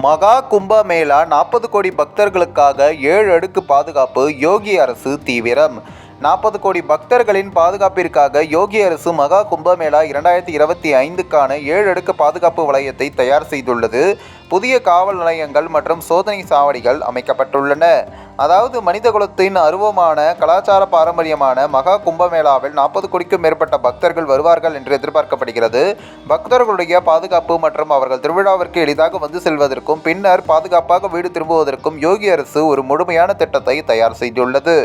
மகா கும்பமேளா நாற்பது கோடி பக்தர்களுக்காக ஏழு அடுக்கு பாதுகாப்பு யோகி அரசு தீவிரம். நாற்பது கோடி பக்தர்களின் பாதுகாப்பிற்காக யோகி அரசு மகா கும்பமேளா இரண்டாயிரத்தி இருபத்தி ஐந்துக்கான ஏழு அடுக்கு பாதுகாப்பு வளையத்தை தயார் செய்துள்ளது. புதிய காவல் நிலையங்கள் மற்றும் சோதனை சாவடிகள் அமைக்கப்பட்டுள்ளன. அதாவது மனிதகுலத்தின் அருவமான கலாச்சார பாரம்பரியமான மகா கும்பமேளாவில் நாற்பது கோடிக்கும் மேற்பட்ட பக்தர்கள் வருவார்கள் என்று எதிர்பார்க்கப்படுகிறது. பக்தர்களுடைய பாதுகாப்பு மற்றும் அவர்கள் திருவிழாவிற்கு எளிதாக வந்து செல்வதற்கும் பின்னர் பாதுகாப்பாக வீடு திரும்புவதற்கும் யோகி அரசு ஒரு முழுமையான திட்டத்தை தயார் செய்துள்ளது.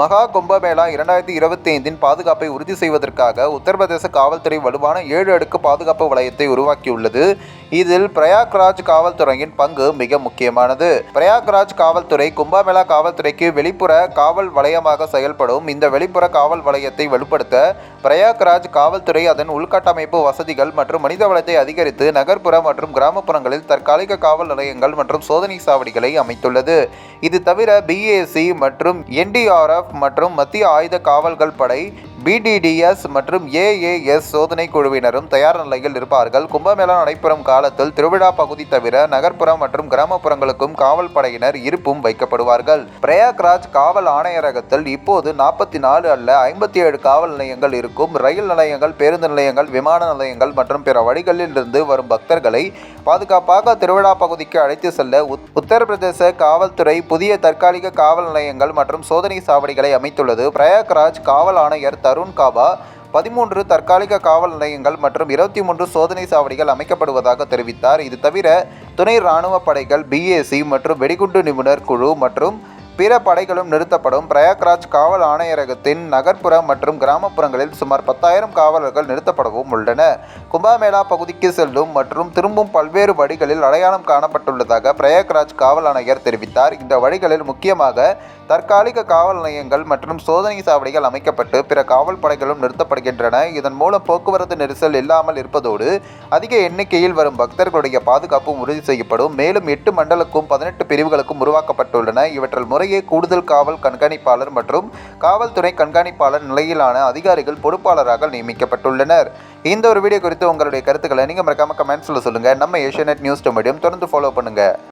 மகா கும்பமேளா இரண்டாயிரத்தி இருபத்தி ஐந்தின் பாதுகாப்பை உறுதி செய்வதற்காக உத்தரப்பிரதேச காவல்துறை வலுவான ஏழு அடுக்கு பாதுகாப்பு வளையத்தை உருவாக்கியுள்ளது. இதில் பிரயாக்ராஜ் காவல்துறையின் பங்கு மிக முக்கியமானது. பிரயாக்ராஜ் காவல்துறை கும்பமேளா காவல்துறைக்கு வெளிப்புற காவல் வளையமாக செயல்படும் இந்த வெளிப்புற காவல் வளையத்தை வலுப்படுத்த பிரயாக்ராஜ் காவல்துறை அதன் உள்கட்டமைப்பு வசதிகள் மற்றும் மனித வளத்தை அதிகரித்து நகர்ப்புற மற்றும் கிராமப்புறங்களில் தற்காலிக காவல் நிலையங்கள் மற்றும் சோதனை சாவடிகளை அமைத்துள்ளது. இது தவிர பிஏசி மற்றும் என்டிஆர்எஃப் மற்றும் மத்திய ஆயுத காவல்கள் படை பிடிடிஎஸ் மற்றும் ஏஏஎஸ் சோதனை குழுவினரும் தயார் நிலையில் இருப்பார்கள். கும்பமேளா நடைபெறும் காலத்தில் திருவிழா பகுதி தவிர நகர்ப்புறம் மற்றும் கிராமப்புறங்களுக்கும் காவல் படையினர் இருப்பும் வைக்கப்படுவார்கள். பிரயாக்ராஜ் காவல் ஆணையரகத்தில் இப்போது நாற்பத்தி நாலு அல்ல ஐம்பத்தி ஏழு காவல் நிலையங்கள் இருக்கும். ரயில் நிலையங்கள் பேருந்து நிலையங்கள் விமான நிலையங்கள் மற்றும் பிற வழிகளில் இருந்து வரும் பக்தர்களை பாதுகாப்பாக திருவிழா பகுதிக்கு அழைத்து செல்ல உத்- உத்தரப்பிரதேச காவல்துறை புதிய தற்காலிக காவல் நிலையங்கள் மற்றும் சோதனை சாவடிகளை அமைத்துள்ளது. பிரயாக்ராஜ் காவல் ஆணையர் தருண் காபா பதிமூன்று தற்காலிக காவல் நிலையங்கள் மற்றும் இருபத்தி மூன்று சோதனை சாவடிகள் அமைக்கப்படுவதாக தெரிவித்தார். இது தவிர துணை இராணுவ படைகள் பிஏசி மற்றும் வெடிகுண்டு நிபுணர் குழு மற்றும் பிற படைகளும் நிறுத்தப்படும் பிரயாக்ராஜ் காவல் ஆணையரகத்தின் நகர்ப்புற மற்றும் கிராமப்புறங்களில் சுமார் பத்தாயிரம் காவலர்கள் நிறுத்தப்படவும் உள்ளன. கும்பமேளா பகுதிக்கு செல்லும் மற்றும் திரும்பும் பல்வேறு வழிகளில் அடையாளம் காணப்பட்டுள்ளதாக பிரயாக்ராஜ் காவல் ஆணையர் தெரிவித்தார். இந்த வழிகளில் முக்கியமாக தற்காலிக காவல் நிலையங்கள் மற்றும் சோதனை சாவடிகள் அமைக்கப்பட்டு பிற காவல் படைகளும் நிறுத்தப்படுகின்றன. இதன் மூலம் போக்குவரத்து நெரிசல் இல்லாமல் இருப்பதோடு அதிக எண்ணிக்கையில் வரும் பக்தர்களுடைய பாதுகாப்பும் உறுதி செய்யப்படும். மேலும் எட்டு மண்டலுக்கும் பதினெட்டு பிரிவுகளுக்கும் உருவாக்கப்பட்டுள்ளன. இவற்றில் முறை நிலைய கூடுதல் காவல் கண்காணிப்பாளர் மற்றும் காவல்துறை கண்காணிப்பாளர் நிலையிலான அதிகாரிகள் பொறுப்பாளராக நியமிக்கப்பட்டுள்ளனர். இந்த ஒரு வீடியோ குறித்து உங்களுடைய கருத்துக்களை நீங்கள் மறக்காமல் கமெண்ட்ஸில் சொல்லுங்கள் நம்ம ஏஷியநெட் நியூஸ் மீடியம் தொடர்ந்து ஃபாலோ பண்ணுங்கள்